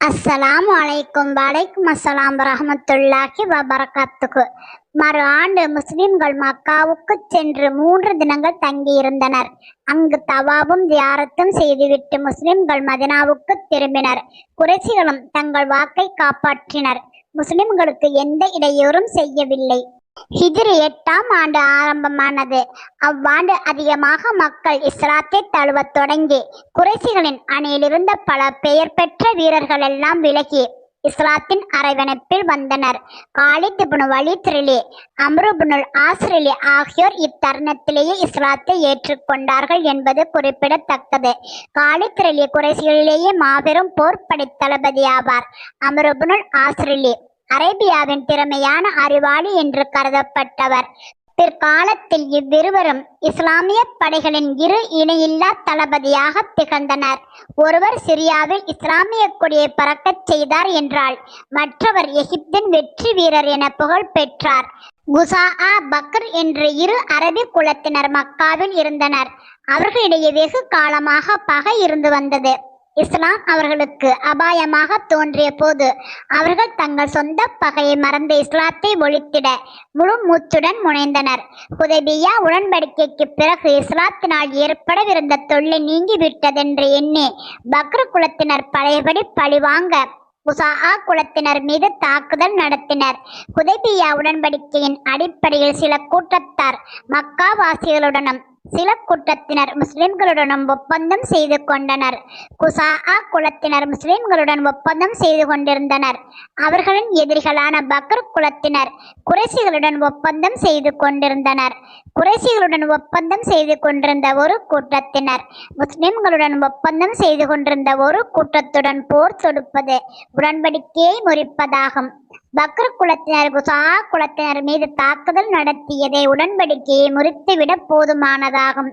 அஸ்ஸலாமு அலைக்கும் வலைக்கும் அஸ்ஸலாம் ரஹமத்துல்லாஹி வபரகாத்துக்கு மறு ஆண்டு முஸ்லிம்கள் மக்காவுக்கு சென்று மூன்று தினங்கள் தங்கியிருந்தனர். அங்கு தவாபும் தியாரத்தும் செய்துவிட்டு முஸ்லிம்கள் மதினாவுக்கு திரும்பினர். குறைசிகளும் தங்கள் வாக்கை காப்பாற்றினர். முஸ்லிம்களுக்கு எந்த இடையூறும் செய்யவில்லை. ஹிஜ்ரி எட்டாம் ஆண்டு ஆரம்பமானது. அவ்வாண்டு அதிகமாக மக்கள் இஸ்லாத்தை தழுவத் தொடங்கி குறைசிகளின் அணியிலிருந்த பல பெயர் பெற்ற வீரர்கள் எல்லாம் விலகி இஸ்லாத்தின் அரவணைப்பில் வந்தனர். காலித் இப்னு வலீத் ரிலி அம்ருபுனுல் ஆஸ்ரிலி ஆகியோர் இத்தருணத்திலேயே இஸ்லாத்தை ஏற்றுக்கொண்டார்கள் என்பது குறிப்பிடத்தக்கது. காலித் ரிலி குறைசிகளிலேயே மாபெரும் போர் தளபதி ஆவார் அம்ருபுனுல் ஆஸ்ரிலி அரேபியாவின் திறமையான அறிவாளி என்று கருதப்பட்டவர். பிற்காலத்தில் இவ்விருவரும் இஸ்லாமிய படைகளின் இரு இணையில்லா தளபதியாக திகழ்ந்தனர். ஒருவர் சிரியாவில் இஸ்லாமிய கொடியை பறக்கச் செய்தார் என்றால் மற்றவர் எகிப்தின் வெற்றி வீரர் என புகழ் பெற்றார். குசாஆ பக்ர் என்ற இரு அரபி குலத்தினர் மக்காவில் இருந்தனர். அவர்களிடையே வெகு காலமாக பகை இருந்து வந்தது. இஸ்லாம் அவர்களுக்கு அபாயமாக தோன்றிய போது அவர்கள் தங்கள் சொந்த பகையை மறந்து இஸ்லாத்தை ஒழித்திட முழு மூச்சுடன் முனைந்தனர். உதவியா உடன்படிக்கைக்கு பிறகு இஸ்லாத்தினால் ஏற்படவிருந்த தொல்லை நீங்கிவிட்டதென்று எண்ணி பக்ரு குலத்தினர் பழையபடி பழிவாங்க உசாஹா குலத்தினர் மீது தாக்குதல் நடத்தினர். ஹுதைபியா உடன்படிக்கையின் அடிப்படையில் சில கூட்டத்தார் மக்காவாசிகளுடனும் சில கூட்டத்தினர் முஸ்லிம்களுடனும் ஒப்பந்தம் செய்து கொண்டனர். குசாஆ குலத்தினர் முஸ்லிம்களுடன் ஒப்பந்தம் செய்து கொண்டிருந்தனர். அவர்களின் எதிரிகளான பக்ர் குலத்தினர் குறைசிகளுடன் ஒப்பந்தம் செய்து கொண்டிருந்தனர். குறைசிகளுடன் ஒப்பந்தம் செய்து கொண்டிருந்த ஒரு கூட்டத்தினர் முஸ்லிம்களுடன் ஒப்பந்தம் செய்து கொண்டிருந்த ஒரு கூட்டத்துடன் போர் தொடுப்பது உடன்படிக்கையை முறிப்பதாகும். பக்ர குலத்தினர் குசா குலத்தினர் மீது தாக்குதல் நடத்தியதை உடன்படிக்கையை முறித்துவிட போதுமானதாகும்.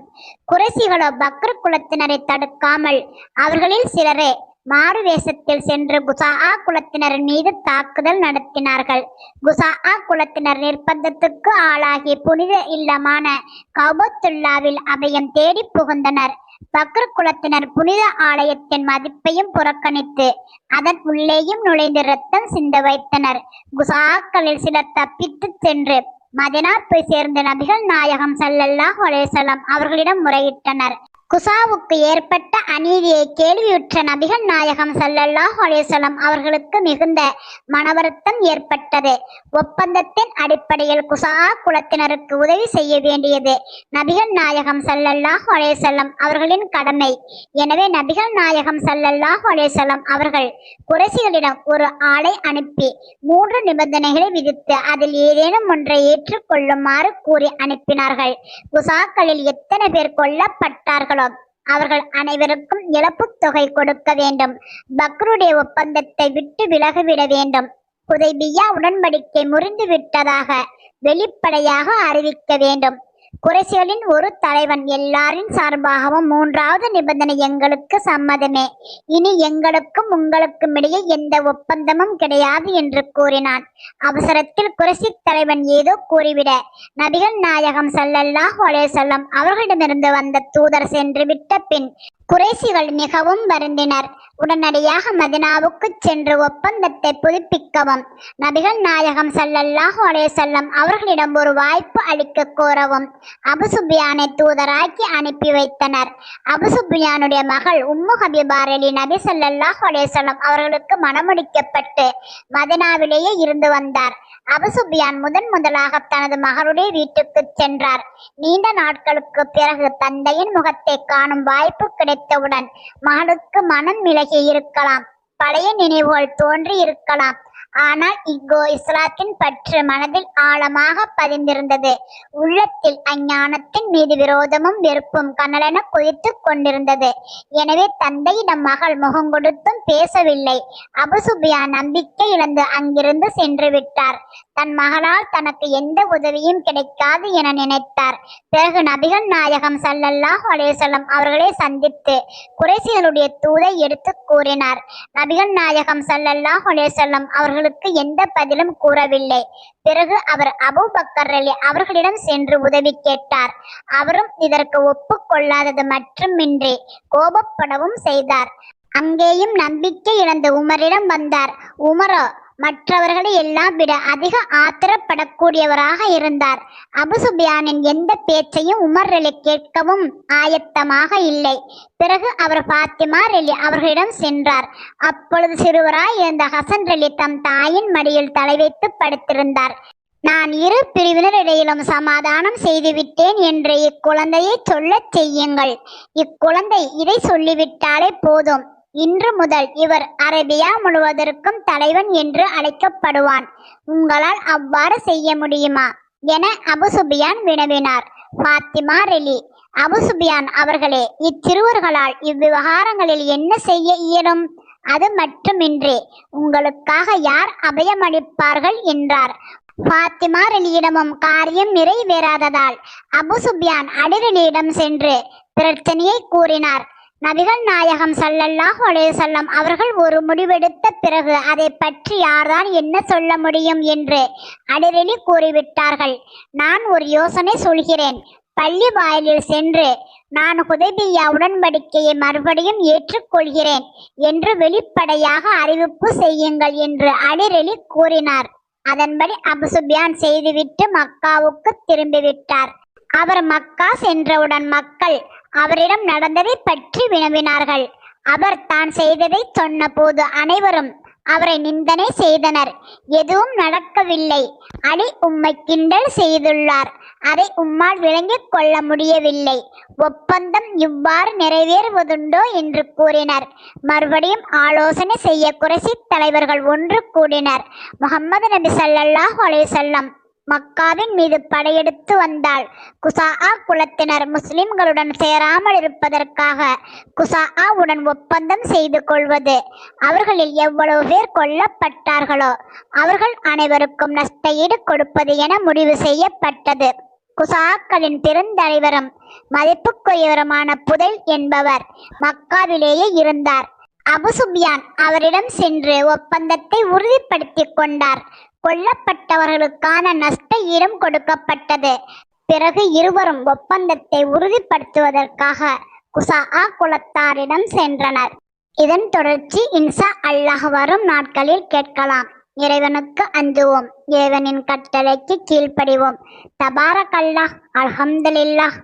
குறைசிகளோ பக்ர குலத்தினரை தடுக்காமல் அவர்களில் சிலரே மாறுவேசத்தில் சென்று குசா குலத்தினர் மீது தாக்குதல் நடத்தினார்கள். குசா குலத்தினர் நிர்பந்தத்துக்கு ஆளாகி புனித இல்லமான கௌபத்துல்லாவில் அபயம் தேடி புகுந்தனர். பக்ர குலத்தினர் புனித ஆலயத்தின் மதிப்பையும் புறக்கணித்து அதன் உள்ளேயும் நுழைந்து ரத்தம் சிந்த வைத்தனர். குசாக்களில் சிலர் தப்பித்து சென்று மதினா போய் சேர்ந்த நபிகள் நாயகம் சல்லல்லாஹ் அலேசலம் அவர்களிடம் முறையிட்டனர். குசாவுக்கு ஏற்பட்ட அநீதியை கேள்வியுற்ற நபிகள் நாயகம் ஸல்லல்லாஹு அலேசலம் அவர்களுக்கு மிகுந்த மனவருத்தம் ஏற்பட்டது. ஒப்பந்தத்தின் அடிப்படையில் குசா குலத்தினருக்கு உதவி செய்ய வேண்டியது நபிகள் நாயகம் ஸல்லல்லாஹு அலைஹி அவர்களின் கடமை. எனவே நபிகள் நாயகம் ஸல்லல்லாஹு அலைஹி அவர்கள் குறைசிகளிடம் ஒரு ஆளை அனுப்பி மூன்று நிபந்தனைகளை விதித்து அதில் ஏதேனும் ஒன்றை ஏற்றுக்கொள்ளுமாறு கூறி அனுப்பினார்கள். குசாக்களில் எத்தனை பேர் கொல்லப்பட்டார்கள் அவர்கள் அனைவருக்கும் இழப்புத் தொகை கொடுக்க வேண்டும். பக்ருடைய ஒப்பந்தத்தை விட்டு விலகிவிட வேண்டும். ஹுதைபியா உடன்படிக்கை முறிந்து விட்டதாக வெளிப்படையாக அறிவிக்க வேண்டும். குறைசிகளின் ஒரு தலைவன் எல்லாரின் சார்பாகவும் மூன்றாவது நிபந்தனை எங்களுக்கு சம்மதமே. இனி எங்களுக்கும் உங்களுக்கும் இடையே எந்த ஒப்பந்தமும் கிடையாது என்று கூறினான். அவசரத்தில் குறைசி தலைவன் ஏதோ கூறிவிட நபிகள் நாயகம் சல்லல்லாஹ் அலைஹி அவர்களிடமிருந்து வந்த தூதர் சென்று விட்ட பின் குறைசிகள் மிகவும் வருந்தினர். உடனடியாக மதினாவுக்கு சென்று ஒப்பந்தத்தை புதுப்பிக்கவும் நபிகள் நாயகம் சல்லல்லாஹ் அலைஹி அவர்களிடம் ஒரு வாய்ப்பு அளிக்க கோரவும் அபுசுபியானை தூதராக்கி அனுப்பி வைத்தனர். அபுசுபியானுடைய மகள் உம்மு ஹபிபாரலி நபி ஸல்லல்லாஹு அலேசலம் அவர்களுக்கு மனமுடிக்கப்பட்டு மதினாவிலேயே இருந்து வந்தார். அபுசுபியான் முதன் முதலாக தனது மகளுடைய வீட்டுக்கு சென்றார். நீண்ட நாட்களுக்கு பிறகு தந்தையின் முகத்தை காணும் வாய்ப்பு கிடைத்தவுடன் மகளுக்கு மனம் விலகி இருக்கலாம். பழைய நினைவுகள் தோன்றி இருக்கலாம். ஆனால் இங்கோ இஸ்லாத்தின் பற்று மனதில் ஆழமாக பதிந்திருந்தது. உள்ளத்தில் அஞ்ஞானத்தின் மீது விரோதமும் வெறுப்பும் கனலென குதித்து கொண்டிருந்தது. எனவே தந்தையிடம் மகள் முகம் கொடுத்தும் பேசவில்லை. அபுசுபியா நம்பிக்கை இழந்து அங்கிருந்து சென்று விட்டார். தன் மகளால் தனக்கு எந்த உதவியும் கிடைக்காது என நினைத்தார். பிறகு நபிகள் நாயகம் சல்லல்லாஹ் அலேசலம் அவர்களை சந்தித்து குறைசிகளுடைய தூதை எடுத்து கூறினார். நபிகள் நாயகம் சல்லல்லாஹ் அலேசல்லம் அவர்கள் அவர்களுக்கு எந்த பதிலும் கூறவில்லை. பிறகு அவர் அபூபக்கர் அலி அவர்களிடம் சென்று உதவி கேட்டார். அவரும் இதற்கு ஒப்புக்கொள்ளாதது மட்டுமின்றி கோபப்படவும் செய்தார். அங்கேயும் நம்பிக்கை இழந்து உமரிடம் வந்தார். உமரோ மற்றவர்களை எல்லாம் விட அதிக ஆத்திரப்படக்கூடியவராக இருந்தார். அபுசுபியானின் எந்த பேச்சையும் உமர் அலி கேட்கவும் ஆயத்தமாக இல்லை. பிறகு அவர் பாத்திமா ரெலி அவர்களிடம் சென்றார். அப்பொழுது சிறுவராய் இருந்த ஹசன் ரெலி தம் தாயின் மடியில் தலை வைத்து படுத்திருந்தார். நான் இரு பிரிவினரிடையிலும் சமாதானம் செய்துவிட்டேன் என்று இக்குழந்தையை சொல்லச் செய்யுங்கள். இக்குழந்தை இதை சொல்லிவிட்டாலே போதும். இன்று முதல் இவர் அரேபியா முழுவதற்கும் தலைவன் என்று அழைக்கப்படுவான். உங்களால் அவ்வாறு செய்ய முடியுமா? என அபுசுபியான் வினவினார். பாத்திமா ரெலி அபுசுபியான் அவர்களே இச்சிறுவர்களால் இவ்விவகாரங்களில் என்ன செய்ய இயலும்? அது மட்டுமின்றி உங்களுக்காக யார் அபயமளிப்பார்கள்? என்றார். பாத்திமா ரெலியிடமும் காரியம் நிறைவேறாததால் அபுசுபியான் அடிரலியிடம் சென்று பிரச்சனையை கூறினார். நபிகள் நாயகம் சல்லல்லாஹ் செல்லம் அவர்கள் ஒரு முடிவெடுத்த பிறகு அதை பற்றி யார்தான் என்ன சொல்ல முடியும் என்று அடிரலி கூறிவிட்டார்கள். நான் ஒரு யோசனை சொல்கிறேன். பள்ளி வாயிலில் சென்று நான் ஹுதைபியா உடன்படிக்கையை மறுபடியும் ஏற்றுக்கொள்கிறேன் என்று வெளிப்படையாக அறிவிப்பு செய்யுங்கள் என்று அடிரலி கூறினார். அதன்படி அபுசுபியான் செய்துவிட்டு மக்காவுக்கு திரும்பிவிட்டார். அவர் மக்கா சென்றவுடன் மக்கள் அவரிடம் நடந்ததை பற்றி வினவினார்கள். அவர் தான் செய்ததை சொன்னபோது அனைவரும் அவரை நிந்தனை செய்தனர். எதுவும் நடக்கவில்லை. அலி உம்மை கிண்டல் செய்துள்ளார். அதை உம்மால் விளங்கிக் கொள்ள முடியவில்லை. ஒப்பந்தம் இவ்வாறு நிறைவேறுவதுண்டோ என்று கூறினர். மறுபடியும் ஆலோசனை செய்ய குறைசி தலைவர்கள் ஒன்று கூடினர். முகமது நபி சல்லாஹ் அலைஹி மக்காவின் மீது படையெடுத்து வந்தால் குசாஆ குலத்தினர் முஸ்லிம்களுடன் சேராமல் இருப்பதற்காக குசாஆ உடன் ஒப்பந்தம் செய்து கொள்வது. அவர்களில் எவ்வளவு பேர் கொல்லப்பட்டார்களோ அவர்கள் அனைவருக்கும் நஷ்ட ஈடு கொடுப்பது என முடிவு செய்யப்பட்டது. குசாக்களின் பெருந்தலைவரும் மதிப்புக்குரியவருமான புதைல் என்பவர் மக்காவிலேயே இருந்தார். அபுசுபியான் அவரிடம் சென்று ஒப்பந்தத்தை உறுதிப்படுத்திக் கொண்டார். கொல்லப்பட்டவர்களுக்கான நஷ்ட ஈடும் கொடுக்கப்பட்டது. பிறகு இருவரும் ஒப்பந்தத்தை உறுதிப்படுத்துவதற்காக குசாஆ குலத்தாரிடம் சென்றனர். இதன் தொடர்ச்சி இன்சா அல்லாஹ் வரும் நாட்களில் கேட்கலாம். இறைவனுக்கு அஞ்சுவோம். இறைவனின் கட்டளைக்கு கீழ்ப்படிவோம். தபாரக் அல்லாஹ் அல்ஹம்துலில்லாஹ்.